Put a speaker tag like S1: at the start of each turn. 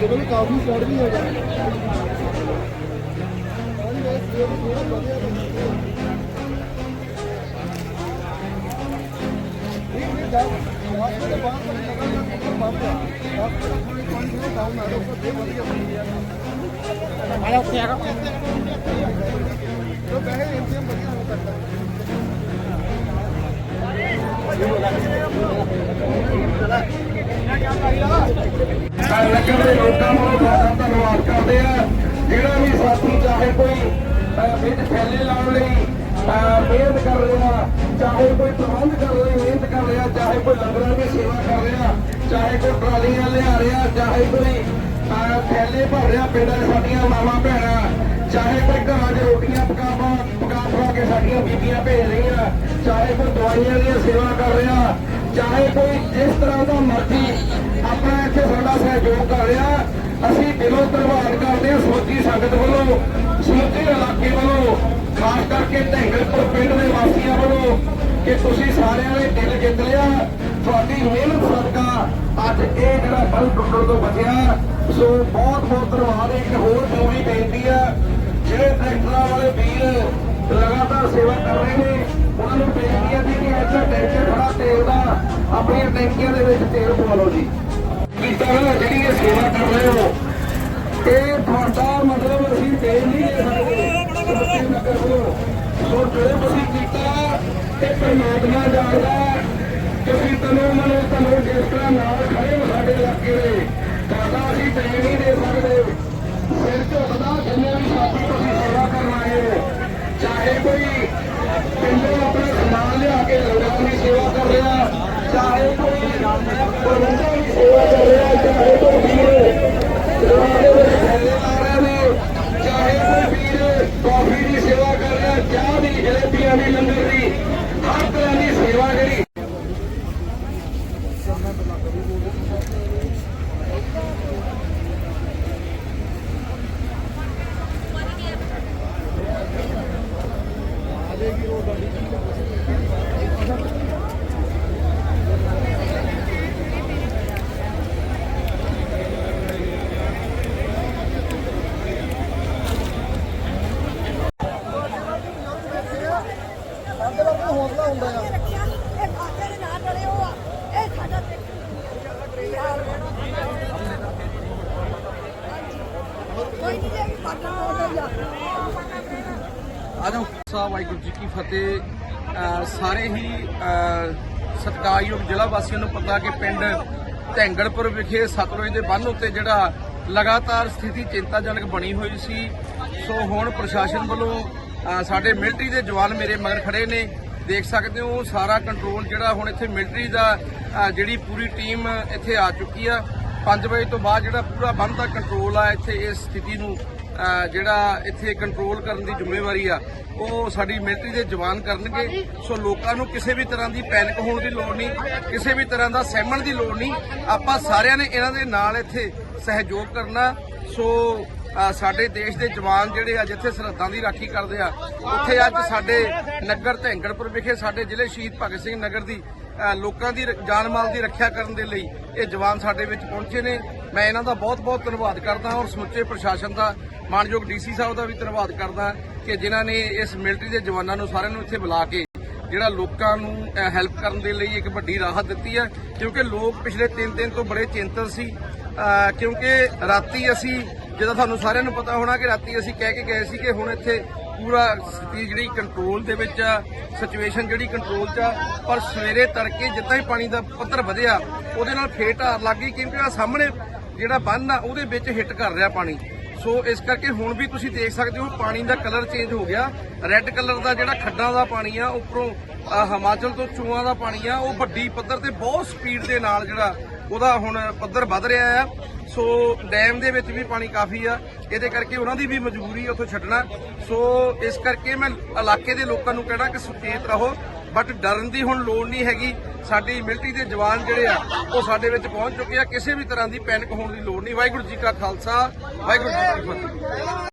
S1: ਕੋਲ ਕਾਫੀ ਸਵਾਦ ਵੀ ਹੈਗਾ ਹੁਣ ਇਹ ਥੋੜਾ ਵਧੀਆ ਇਹ ਵੀ ਦਾ ਵਾਸਤੇ ਦੇ ਬਾਅਦ ਤੋਂ ਲਗਾ ਨਾ ਕੋਈ ਬੰਦ ਹੈ ਵਾਸਤੇ ਕੋਈ ਕੋਈ ਡਾਊਨ ਆ ਰਿਹਾ ਉਹ ਤੇ ਵਧੀਆ ਬਣ ਗਿਆ ਮਾਲਾ ਉੱਤੇ ਆ ਗਿਆ
S2: ਨਗਰ ਦੇ ਲੋਕਾਂ ਨੂੰ ਬਹੁਤ ਧੰਨਵਾਦ ਕਰਦੇ ਆ ਜਿਹੜਾ ਵੀ ਸਾਥੀ ਚਾਹੇ ਕੋਈ ਵਿੱਚ ਥੈਲੇ ਲਾਉਣ ਲਈ ਅਹ, ਮਿਹਨਤ ਕਰ ਰਿਹਾ ਚਾਹੇ ਕੋਈ ਪ੍ਰਬੰਧ ਕਰਨ ਲਈ ਮਿਹਨਤ ਕਰ ਰਿਹਾ ਚਾਹੇ ਕੋਈ ਲੰਗਰਾਂ ਦੀ ਸੇਵਾ ਕਰ ਰਿਹਾ ਚਾਹੇ ਕੋਈ ਟਰਾਲੀਆਂ ਲਿਆ ਰਿਹਾ ਚਾਹੇ ਕੋਈ ਥੈਲੇ ਭਰ ਰਿਹਾ ਪਿੰਡਾਂ ਸਾਡੀਆਂ ਮਾਵਾਂ ਸਾਡੀਆਂ ਬੀਬੀਆਂ ਭੇਜ ਰਹੀਆਂ। ਚਾਹੇ ਕੋਈ ਦਵਾਈਆਂ ਦੀ ਸੇਵਾ ਕਰ ਰਿਹਾ, ਚਾਹੇ ਕੋਈ ਜਿਸ ਤਰ੍ਹਾਂ ਦਾ ਮਰਜ਼ੀ ਆਪਣਾ ਇੱਥੇ ਸਾਡਾ ਸਹਿਯੋਗ ਕਰ ਰਿਹਾ। ਅਸੀਂ ਦਿਲੋਂ ਧੰਨਵਾਦ ਕਰਦੇ ਹਾਂ ਸੋਚੀ ਸੰਗਤ ਵੱਲੋਂ ਸਮੁੱਚੇ ਇਲਾਕੇ ਵੱਲੋਂ, ਖਾਸ ਕਰਕੇ ਢੈਂਗਲਪੁਰ ਪਿੰਡ ਦੇ ਵਾਸੀਆਂ ਵੱਲੋਂ ਕਿ ਤੁਸੀਂ ਸਾਰਿਆਂ ਨੇ ਦਿਲ ਜਿੱਤ ਲਿਆ। ਤੁਹਾਡੀ ਮਿਹਨਤ ਸਦਕਾ ਅੱਜ ਇਹ ਜਿਹੜਾ ਬਲ ਟੁੱਟਣ ਤੋਂ ਬਚਿਆ। ਸੋ ਬਹੁਤ ਬਹੁਤ ਧੰਨਵਾਦ। ਇੱਕ ਹੋਰ ਜ਼ਰੂਰੀ ਬੇਨਤੀ ਆ। ਜਿਹੜੇ ਟਰੈਕਟਰਾਂ ਵਾਲੇ ਵੀਰ ਲਗਾਤਾਰ ਸੇਵਾ ਕਰ ਰਹੇ ਨੇ। ਉਹਨਾਂ ਨੂੰ ਬੇਨਤੀ ਹੈ ਕਿ ਇੱਥੇ ਟੈਂਕਰ ਖੜਾ ਤੇਲ ਦਾ, ਆਪਣੀਆਂ ਟੈਂਕੀਆਂ ਦੇ ਵਿੱਚ ਤੇਲ ਪਵਾ ਲਓ ਜੀ। ਕੀਤਾ ਨਾ ਜਿਹੜੀ ਇਹ ਸੇਵਾ ਕਰ ਰਹੇ ਹੋ। ਇਹ ਤੁਹਾਡਾ ਮਤਲਬ ਅਸੀਂ ਤੇਲ ਨਹੀਂ ਦੇ ਸਕਦੇ। ਨਗਰ ਵੱਲੋਂ ਸੋ ਜੋ ਤੁਸੀਂ ਕੀਤਾ ਤੇ ਪਰਮਾਤਮਾ ਜਾਣਦਾ ਹੈ। ਤੁਸੀਂ ਤਨੋਂ ਮਨੋਂ ਤਨੋਂ ਜਿਸ ਤਰ੍ਹਾਂ ਨਾਲ ਖੜੇ ਹੋ ਸਾਡੇ ਇਲਾਕੇ ਦੇ ਤੁਹਾਡਾ ਅਸੀਂ ਦੇ ਨਹੀਂ ਦੇ ਸਕਦੇ ਸਿਰ ਝੁਕਦਾ ਜਿੰਨੇ ਵੀ ਸਾਥੀ ਤੁਸੀਂ ਸੇਵਾ ਕਰਨ ਆਏ ਹੋ ਚਾਹੇ ਕੋਈ ਪਿੰਡੋਂ ਆਪਣਾ ਸਮਾਨ ਲਿਆ ਕੇ ਲੰਗਰਾਂ ਦੀ ਸੇਵਾ ਕਰ ਰਿਹਾ ਚਾਹੇ ਕੋਈ ਪ੍ਰਬੰਧਾਂ ਦੀ ਸੇਵਾ ਕਰ ਰਿਹਾ ਚਾਹੇ ਕੋਈ ਵੀਰ ਦਰਬਾਰ ਦੇ ਵਿੱਚ ਥੈਲੇ ਲਾ ਰਹੇ ਨੇ ਚਾਹੇ ਕੋਈ ਵੀਰ ਕਾਫੀ ਦੀ ਸੇਵਾ ਕਰ ਰਿਹਾ, ਚਾਹ ਦੀ, ਜਲੇਬੀਆਂ ਦੀ ਲੰਗਰ ਦੀ, ਹਰ ਤਰ੍ਹਾਂ ਦੀ ਸੇਵਾ ਜਿਹੜੀ
S1: ਸਾਡੇ ਦਾ ਆਪਣਾ ਹੌਸਲਾ ਹੁੰਦਾ ਆ।
S3: ਇਹ ਖਾਤੇ ਦੇ ਨਾਲ ਰਲੇ ਹੋ ਆ। ਇਹ ਸਾਡਾ ਤੇ ਕੋਈ ਨਹੀਂ ਜੇ ਪਾਟਾ ਹੋ ਜਾ
S4: ਆਜੋ। ਸਾਹਿਬ ਵਾਹਿਗੁਰੂ ਜੀ ਕੀ ਫਤਿਹ। ਸਾਰੇ ਹੀ ਸਤਿਕਾਰਯੋਗ ਜ਼ਿਲ੍ਹਾ ਵਾਸੀਆਂ ਨੂੰ ਪਤਾ ਕਿ ਪਿੰਡ ਢੈਂਗੜਪੁਰ ਵਿਖੇ ਸਤਲੁਜ ਦੇ ਬੰਨ੍ਹ ਉੱਤੇ ਜਿਹੜਾ ਲਗਾਤਾਰ ਸਥਿਤੀ ਚਿੰਤਾਜਨਕ ਬਣੀ ਹੋਈ ਸੀ। ਸੋ ਹੁਣ ਪ੍ਰਸ਼ਾਸਨ ਵੱਲੋਂ ਸਾਡੇ ਮਿਲਟਰੀ ਦੇ ਜਵਾਨ ਮੇਰੇ ਮਗਰ ਖੜੇ ਨੇ। ਦੇਖ ਸਕਦੇ ਹੋ, ਸਾਰਾ ਕੰਟਰੋਲ ਜਿਹੜਾ ਹੁਣ ਇੱਥੇ ਮਿਲਟਰੀ ਦਾ ਜਿਹੜੀ ਪੂਰੀ ਟੀਮ ਇੱਥੇ ਆ ਚੁੱਕੀ ਆ। 5 ਵਜੇ ਤੋਂ ਬਾਅਦ ਜਿਹੜਾ ਪੂਰਾ ਬੰਦ ਦਾ ਕੰਟਰੋਲ ਆ, ਇੱਥੇ ਇਸ ਸਥਿਤੀ ਨੂੰ ਜਿਹੜਾ ਇੱਥੇ ਕੰਟਰੋਲ ਕਰਨ ਦੀ ਜ਼ਿੰਮੇਵਾਰੀ ਆ, ਉਹ ਸਾਡੀ ਮਿਲਟਰੀ ਦੇ ਜਵਾਨ ਕਰਨਗੇ। ਸੋ ਲੋਕਾਂ ਨੂੰ ਕਿਸੇ ਵੀ ਤਰ੍ਹਾਂ ਦੀ ਪੈਨਿਕ ਹੋਣ ਦੀ ਲੋੜ ਨਹੀਂ, ਕਿਸੇ ਵੀ ਤਰ੍ਹਾਂ ਦਾ ਸਹਿਮਣ ਦੀ ਲੋੜ ਨਹੀਂ। ਆਪਾਂ ਸਾਰਿਆਂ ਨੇ ਇਹਨਾਂ ਦੇ ਨਾਲ ਇੱਥੇ ਸਹਿਯੋਗ ਕਰਨਾ। ਸੋ ਸਾਡੇ ਦੇਸ਼ ਦੇ ਜਵਾਨ ਜਿਹੜੇ ਆ, ਜਿੱਥੇ ਸਰਹੱਦਾਂ ਦੀ ਰਾਖੀ ਕਰਦੇ ਆ, ਉੱਥੇ ਅੱਜ ਸਾਡੇ ਨਗਰ ਢੈਂਗੜਪੁਰ ਵਿਖੇ ਸਾਡੇ ਜ਼ਿਲ੍ਹੇ ਸ਼ਹੀਦ ਭਗਤ ਸਿੰਘ ਨਗਰ ਦੀ ਲੋਕਾਂ ਦੀ ਜਾਨ ਮਾਲ ਦੀ ਰੱਖਿਆ ਕਰਨ ਦੇ ਲਈ ਇਹ ਜਵਾਨ ਸਾਡੇ ਵਿੱਚ ਪਹੁੰਚੇ ਨੇ। ਮੈਂ ਇਹਨਾਂ ਦਾ ਬਹੁਤ-ਬਹੁਤ ਧੰਨਵਾਦ ਕਰਦਾ ਔਰ ਸਮੁੱਚੇ ਪ੍ਰਸ਼ਾਸਨ ਦਾ, ਮਾਨਯੋਗ ਡੀਸੀ ਸਾਹਿਬ ਦਾ ਵੀ ਧੰਨਵਾਦ ਕਰਦਾ ਕਿ ਜਿਨ੍ਹਾਂ ਨੇ ਇਸ ਮਿਲਟਰੀ ਦੇ ਜਵਾਨਾਂ ਨੂੰ ਸਾਰਿਆਂ ਨੂੰ ਇੱਥੇ ਬੁਲਾ ਕੇ ਜਿਹੜਾ ਲੋਕਾਂ ਨੂੰ ਹੈਲਪ ਕਰਨ ਦੇ ਲਈ ਇੱਕ ਵੱਡੀ ਰਾਹਤ ਦਿੱਤੀ ਹੈ। ਕਿਉਂਕਿ ਲੋਕ ਪਿਛਲੇ 3 ਦਿਨ ਤੋਂ ਬੜੇ ਚਿੰਤਤ ਸੀ। ਕਿਉਂਕਿ ਰਾਤੀ ਅਸੀਂ, ਜਦੋਂ ਤੁਹਾਨੂੰ ਸਾਰਿਆਂ ਨੂੰ ਪਤਾ ਹੋਣਾ ਕਿ ਰਾਤੀ ਅਸੀਂ ਕਹਿ ਕੇ ਗਏ ਸੀ ਕਿ ਹੁਣ ਇੱਥੇ ਪੂਰਾ ਸਥਿਤੀ ਜਿਹੜੀ ਕੰਟਰੋਲ ਦੇ ਵਿੱਚ ਆ ਸਿਚੁਏਸ਼ਨ ਜਿਹੜੀ ਕੰਟਰੋਲ 'ਚ ਆ, ਪਰ ਸਵੇਰੇ ਤੜਕੇ ਜਿੱਦਾਂ ਹੀ ਪਾਣੀ ਦਾ ਪੱਧਰ ਵਧਿਆ, ਉਹਦੇ ਨਾਲ ਫੇਰ ਢਾਰ ਲੱਗ ਗਈ, ਕਿਉਂਕਿ ਆ ਸਾਹਮਣੇ ਜਿਹੜਾ ਬੰਨ ਆ, ਉਹਦੇ ਵਿੱਚ ਹਿੱਟ ਕਰ ਰਿਹਾ ਪਾਣੀ। ਸੋ ਇਸ ਕਰਕੇ ਹੁਣ ਵੀ ਤੁਸੀਂ ਦੇਖ ਸਕਦੇ ਹੋ, ਪਾਣੀ ਦਾ ਕਲਰ ਚੇਂਜ ਹੋ ਗਿਆ। ਰੈੱਡ ਕਲਰ ਦਾ ਜਿਹੜਾ ਖੱਡਾਂ ਦਾ ਪਾਣੀ ਆ, ਉੱਪਰੋਂ ਹਿਮਾਚਲ ਤੋਂ ਚੂਆਂ ਦਾ ਪਾਣੀ ਆ, ਉਹ ਵੱਡੀ ਪੱਧਰ ਤੇ ਬਹੁਤ ਸਪੀਡ ਦੇ ਨਾਲ ਜਿਹੜਾ ਉਹਦਾ ਹੁਣ ਪੱਧਰ ਵੱਧ ਰਿਹਾ ਆ। ਸੋ ਡੈਮ ਦੇ ਵਿੱਚ ਵੀ ਪਾਣੀ ਕਾਫੀ ਆ। ਇਹਦੇ ਕਰਕੇ ਉਹਨਾਂ ਦੀ ਵੀ ਮਜਬੂਰੀ ਉੱਥੋਂ ਛੱਡਣਾ। ਸੋ ਇਸ ਕਰਕੇ ਮੈਂ ਇਲਾਕੇ ਦੇ ਲੋਕਾਂ ਨੂੰ ਕਹਿਣਾ ਕਿ ਸੁਚੇਤ ਰਹੋ। ਬਟ ਡਰਨ ਦੀ ਹੁਣ ਲੋੜ ਨਹੀਂ ਹੈਗੀ। ਸਾਡੀ ਮਿਲਟਰੀ ਦੇ ਜਵਾਨ ਜਿਹੜੇ ਆ, ਉਹ ਸਾਡੇ ਵਿੱਚ ਪਹੁੰਚ ਚੁੱਕੇ ਆ। ਕਿਸੇ ਵੀ ਤਰ੍ਹਾਂ ਦੀ ਪੈਨਿਕ ਹੋਣ ਦੀ ਲੋੜ ਨਹੀਂ। ਵਾਹਿਗੁਰੂ ਜੀ ਕਾ ਖਾਲਸਾ, ਵਾਹਿਗੁਰੂ ਜੀ ਕੀ ਫਤਿਹ।